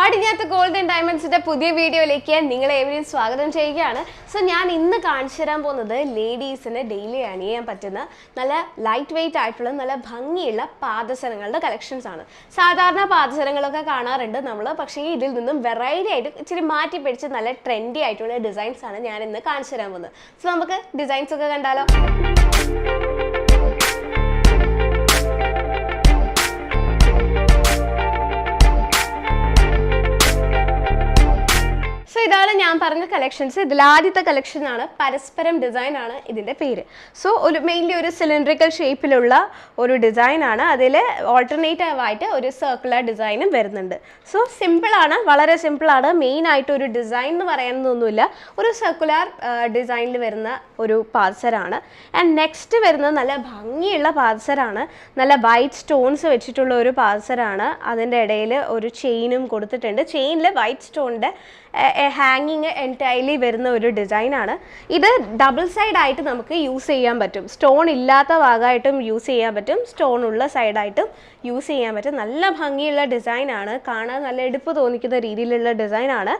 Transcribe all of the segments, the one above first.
പടിഞ്ഞാത്ത് golden ഡയമണ്ട്സിന്റെ പുതിയ വീഡിയോയിലേക്ക് നിങ്ങളെ ഏവരെയും സ്വാഗതം ചെയ്യുകയാണ്. സോ ഞാൻ ഇന്ന് കാണിച്ചു തരാൻ പോകുന്നത് ലേഡീസിന് ഡെയിലി അണിയാൻ പറ്റുന്ന നല്ല ലൈറ്റ് വെയിറ്റ് ആയിട്ടുള്ള നല്ല ഭംഗിയുള്ള പാദസരങ്ങളുടെ കളക്ഷൻസ് ആണ്. സാധാരണ പാദസരങ്ങളൊക്കെ കാണാറുണ്ട് നമ്മൾ പക്ഷേ ഇതിൽ നിന്നും വെറൈറ്റി ആയിട്ട് ഇച്ചിരി മാറ്റി പിടിച്ച് നല്ല ട്രെൻഡി ആയിട്ടുള്ള ഡിസൈൻസ് ആണ് ഞാൻ ഇന്ന് കാണിച്ചു തരാൻ പോകുന്നത്. സോ നമുക്ക് ഡിസൈൻസ് ഒക്കെ കണ്ടാലോ? ഞാൻ പറഞ്ഞ കളക്ഷൻസ് ഇതിൽ ആദ്യത്തെ കളക്ഷൻ ആണ്. പരസ്പരം ഡിസൈൻ ആണ് ഇതിന്റെ പേര്. സോ ഒരു മെയിൻലി ഒരു സിലിണ്ടറിക്കൽ ഷേപ്പിലുള്ള ഒരു ഡിസൈൻ ആണ്. അതിൽ ഓൾട്ടർനേറ്റീവ് ആയിട്ട് ഒരു സർക്കുലർ ഡിസൈനും വരുന്നുണ്ട്. സോ സിമ്പിളാണ് വളരെ സിമ്പിളാണ് മെയിൻ ആയിട്ട് ഒരു ഡിസൈൻ എന്ന് പറയുന്നതൊന്നുമില്ല. ഒരു സർക്കുലർ ഡിസൈനിൽ വരുന്ന ഒരു പാർസറാണ് ആൻഡ് നെക്സ്റ്റ് വരുന്നത് നല്ല ഭംഗിയുള്ള പാർസറാണ് നല്ല വൈറ്റ് സ്റ്റോൺസ് വെച്ചിട്ടുള്ള ഒരു പാർസറാണ് അതിന്റെ ഇടയിൽ ഒരു ചെയിനും കൊടുത്തിട്ടുണ്ട്. ചെയിനിൽ വൈറ്റ് സ്റ്റോണിന്റെ ഹാങ്ങിങ് എന്റയർലി വരുന്ന ഒരു ഡിസൈനാണ് ഇത് ഡബിൾ സൈഡ് ആയിട്ട് നമുക്ക് യൂസ് ചെയ്യാൻ പറ്റും. സ്റ്റോൺ ഇല്ലാത്ത ഭാഗമായിട്ടും യൂസ് ചെയ്യാൻ പറ്റും. സ്റ്റോൺ ഉള്ള സൈഡായിട്ടും യൂസ് ചെയ്യാൻ പറ്റും. നല്ല ഭംഗിയുള്ള ഡിസൈനാണ് കാണാൻ നല്ല എടുപ്പ് തോന്നിക്കുന്ന രീതിയിലുള്ള ഡിസൈനാണ്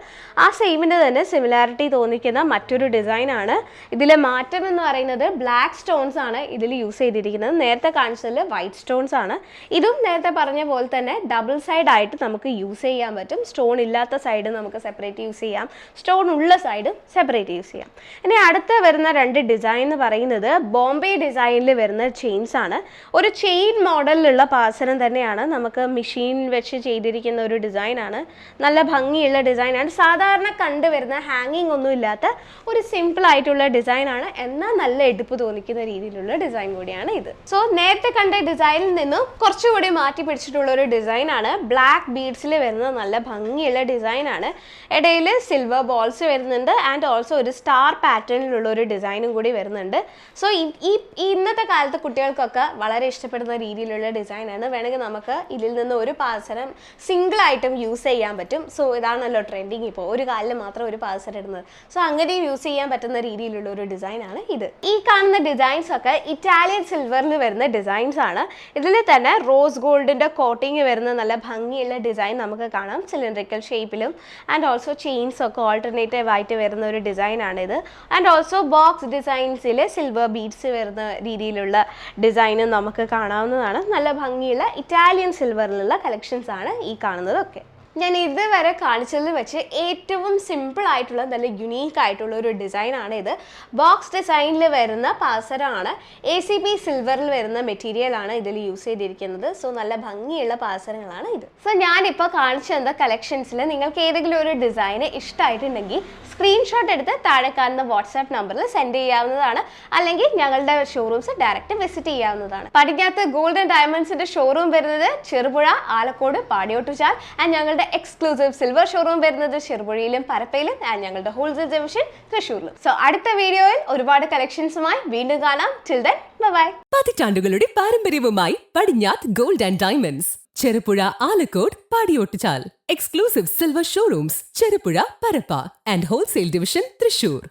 ആ സെയിമിന്റെ തന്നെ സിമിലാരിറ്റി തോന്നിക്കുന്ന മറ്റൊരു ഡിസൈനാണ് ഇതിലെ മാറ്റം എന്ന് പറയുന്നത് ബ്ലാക്ക് സ്റ്റോൺസ് ആണ് ഇതിൽ യൂസ് ചെയ്തിരിക്കുന്നത്. നേരത്തെ കാണിച്ചതിൽ വൈറ്റ് സ്റ്റോൺസ് ആണ്. ഇതും നേരത്തെ പറഞ്ഞ പോലെ തന്നെ ഡബിൾ സൈഡ് ആയിട്ട് നമുക്ക് യൂസ് ചെയ്യാൻ പറ്റും. സ്റ്റോൺ ഇല്ലാത്ത സൈഡ് നമുക്ക് സെപ്പറേറ്റ് യൂസ് ചെയ്യാം. സ്റ്റോൺ ഉള്ള സൈഡ് സെപ്പറേറ്റ് യൂസ് ചെയ്യാം. ഇനി അടുത്ത വരുന്ന രണ്ട് ഡിസൈൻ എന്ന് പറയുന്നത് ബോംബെ ഡിസൈനിൽ വരുന്ന ചെയിൻസ് ആണ്. ഒരു ചെയിൻ മോഡലിലുള്ള പാസരം തന്നെയാണ് നമുക്ക് മെഷീൻ വെച്ച് ചെയ്തിരിക്കുന്ന ഒരു ഡിസൈനാണ് നല്ല ഭംഗിയുള്ള ഡിസൈനാണ് സാധാരണ കണ്ടുവരുന്ന ഹാങ്ങിങ് ഒന്നും ഇല്ലാത്ത ഒരു സിമ്പിൾ ആയിട്ടുള്ള ഡിസൈനാണ് എന്നാൽ നല്ല എടുപ്പ് തോന്നിക്കുന്ന രീതിയിലുള്ള ഡിസൈൻ കൂടിയാണ് ഇത്. സോ നേരത്തെ കണ്ട ഡിസൈനിൽ നിന്നും കുറച്ചുകൂടി മാറ്റി പിടിച്ചിട്ടുള്ള ഒരു ഡിസൈനാണ് ബ്ലാക്ക് ബീഡ്സിൽ വരുന്ന നല്ല ഭംഗിയുള്ള ഡിസൈനാണ് ഇടയിൽ സിൽവർ ബോൾസ് വരുന്നുണ്ട് ആൻഡ് ഓൾസോ ഒരു സ്റ്റാർ പാറ്റേണിലുള്ള ഒരു ഡിസൈനും കൂടി വരുന്നുണ്ട്. സോ ഈ ഇന്നത്തെ കാലത്ത് കുട്ടികൾക്കൊക്കെ വളരെ ഇഷ്ടപ്പെടുന്ന രീതിയിലുള്ള ഡിസൈനാണ് വേണമെങ്കിൽ നമുക്ക് ഇതിൽ നിന്ന് ഒരു പാദസരം സിംഗിൾ ആയിട്ടും യൂസ് ചെയ്യാൻ പറ്റും. സോ ഇതാണല്ലോ ട്രെൻഡിങ് ഇപ്പോൾ. ഒരു കാലിൽ മാത്രം ഒരു പാദസരം ഇടുന്നത്. സോ അങ്ങനെയും യൂസ് ചെയ്യാൻ പറ്റുന്ന രീതിയിലുള്ള ഒരു ഡിസൈനാണ് ഇത്. ഈ കാണുന്ന ഡിസൈൻസ് ഒക്കെ ഇറ്റാലിയൻ സിൽവറിൽ വരുന്ന ഡിസൈൻസ് ആണ്. ഇതിൽ തന്നെ റോസ് ഗോൾഡിന്റെ കോട്ടിങ് വരുന്ന നല്ല ഭംഗിയുള്ള ഡിസൈൻ നമുക്ക് കാണാം. സിലിണ്ടറിക്കൽ ഷേപ്പിലും ആൻഡ് ഓൾസോ ചെയിൻസ് ഒക്കെ ഓൾട്ടർനേറ്റീവ് ആയിട്ട് വരുന്ന ഒരു ഡിസൈനാണ് ഇത് ആൻഡ് ഓൾസോ ബോക്സ് ഡിസൈൻസിൽ സിൽവർ ബീഡ്സ് വരുന്ന രീതിയിലുള്ള ഡിസൈനും നമുക്ക് കാണാവുന്നതാണ്. നല്ല ഭംഗിയുള്ള ഇറ്റാലിയൻ സിൽവറിലുള്ള കളക്ഷൻസ് ആണ് ഈ കാണുന്നതൊക്കെ. ഞാൻ ഇതുവരെ കാണിച്ചതിൽ വെച്ച് ഏറ്റവും സിമ്പിൾ ആയിട്ടുള്ള നല്ല യുണീക്ക് ആയിട്ടുള്ള ഒരു ഡിസൈൻ ആണ് ഇത്. ബോക്സ് ഡിസൈനിൽ വരുന്ന പാസരമാണ് എ സി പി സിൽവറിൽ വരുന്ന മെറ്റീരിയൽ ആണ് ഇതിൽ യൂസ് ചെയ്തിരിക്കുന്നത്. സോ നല്ല ഭംഗിയുള്ള പാസരങ്ങളാണ് ഇത്. സോ ഞാനിപ്പോൾ കാണിച്ചു തന്ന കളക്ഷൻസിൽ നിങ്ങൾക്ക് ഏതെങ്കിലും ഒരു ഡിസൈൻ ഇഷ്ടമായിട്ടുണ്ടെങ്കിൽ സ്ക്രീൻഷോട്ട് എടുത്ത് താഴെ കാണുന്ന വാട്സാപ്പ് നമ്പറിൽ സെൻഡ് ചെയ്യാവുന്നതാണ്. അല്ലെങ്കിൽ ഞങ്ങളുടെ ഷോറൂംസ് ഡയറക്റ്റ് വിസിറ്റ് ചെയ്യാവുന്നതാണ്. പടിഞ്ഞാത്ത് ഗോൾഡൻ ഡയമണ്ട്സിന്റെ ഷോറൂം വരുന്നത് ചെറുപുഴ ആലക്കോട് പാടിയോട്ടുചാൽ. ആൻഡ് ഞങ്ങളുടെ എക്സ്ക്ലൂസീവ് സിൽവർ ഷോറൂം വരുന്നത് ചെറുപുഴയിലും പരപ്പയിലും ആൻഡ് ഞങ്ങളുടെ ഹോൾസെയിൽ ഡിവിഷൻ തൃശ്ശൂരിലും. സോ അടുത്ത വീഡിയോയിൽ ഒരുപാട് കളക്ഷൻസുമായി വീണ്ടും കാണാം. ടിൽ ദെൻ ബൈ പതിറ്റാണ്ടുകളുടെ പാരമ്പര്യവുമായി Padinjath gold and diamonds Cherupuzha Alakode Padiyottuchal. Exclusive silver showrooms Cherupuzha Parappa and wholesale division Thrissur